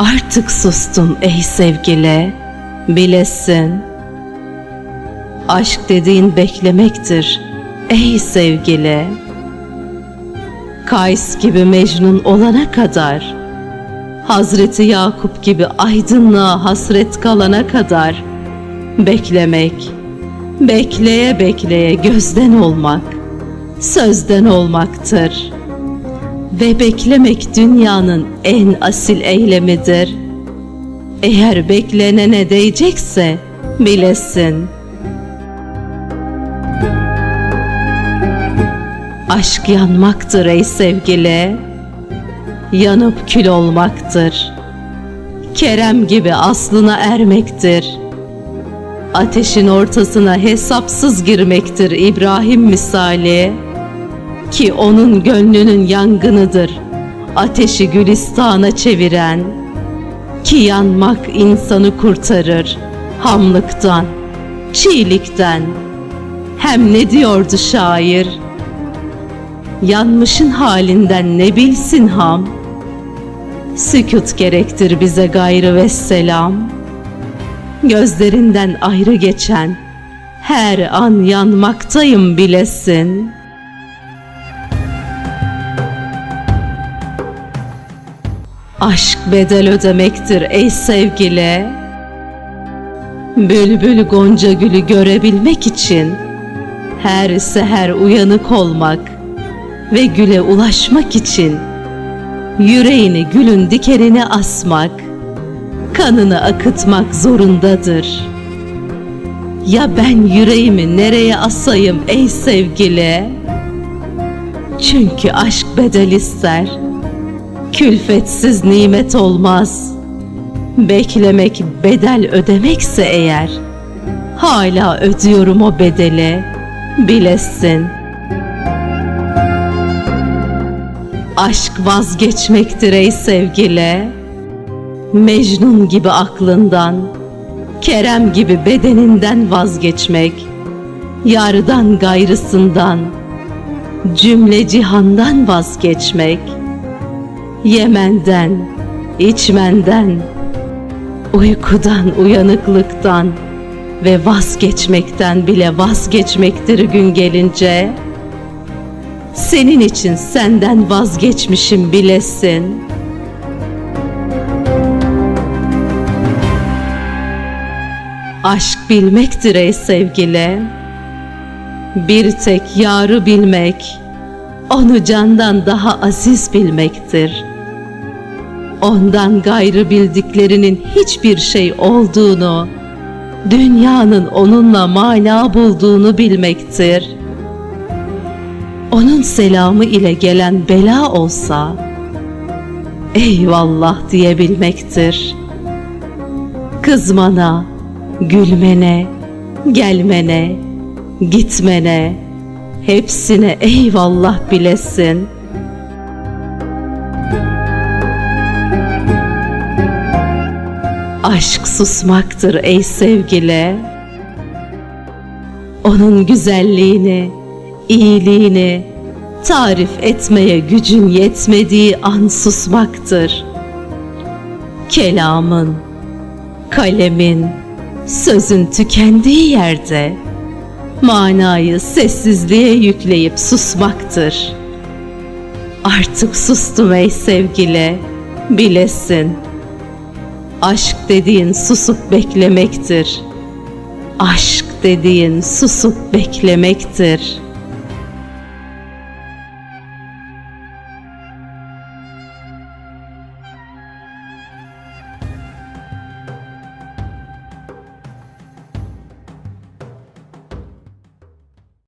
Artık sustum ey sevgili, bilesin. Aşk dediğin beklemektir ey sevgili. Kays gibi Mecnun olana kadar, Hazreti Yakup gibi aydınlığa hasret kalana kadar beklemek, bekleye bekleye gözden olmak, sözden olmaktır. Ve beklemek dünyanın en asil eylemidir. Eğer beklenene değecekse bilesin. Aşk yanmaktır ey sevgili, yanıp kül olmaktır. Kerem gibi aslına ermektir. Ateşin ortasına hesapsız girmektir İbrahim misali ki onun gönlünün yangınıdır. Ateşi gülistana çeviren ki yanmak insanı kurtarır. Hamlıktan çiğlikten hem ne diyordu şair? Yanmışın halinden ne bilsin ham? Sükut gerektir bize gayrı ve selam gözlerinden ayrı geçen her an yanmaktayım bilesin.'' Aşk bedel ödemektir ey sevgili. Bülbül gonca gülü görebilmek için her seher uyanık olmak ve güle ulaşmak için yüreğini gülün dikenine asmak, kanını akıtmak zorundadır. Ya ben yüreğimi nereye asayım ey sevgili? Çünkü aşk bedel ister.'' Külfetsiz nimet olmaz. Beklemek bedel ödemekse eğer, hala ödüyorum o bedeli, bilesin. Aşk vazgeçmektir ey sevgili, Mecnun gibi aklından, Kerem gibi bedeninden vazgeçmek, yardan gayrısından, cümle cihandan vazgeçmek.'' Yemenden, içmenden, uykudan, uyanıklıktan ve vazgeçmekten bile vazgeçmektir gün gelince. Senin için senden vazgeçmişim bilesin. Aşk bilmektir ey sevgili. Bir tek yarı bilmek, onu candan daha aziz bilmektir.'' Ondan gayrı bildiklerinin hiçbir şey olduğunu, dünyanın onunla mana bulduğunu bilmektir. Onun selamı ile gelen bela olsa, eyvallah diyebilmektir. Kızmana, gülmene, gelmene, gitmene, hepsine eyvallah bilesin.'' Aşk susmaktır ey sevgili. Onun güzelliğini, iyiliğini tarif etmeye gücün yetmediği an susmaktır. Kelamın, kalemin, sözün tükendiği yerde manayı sessizliğe yükleyip susmaktır. Artık sustum ey sevgili, bilesin.'' Aşk dediğin susup beklemektir. Aşk dediğin susup beklemektir.''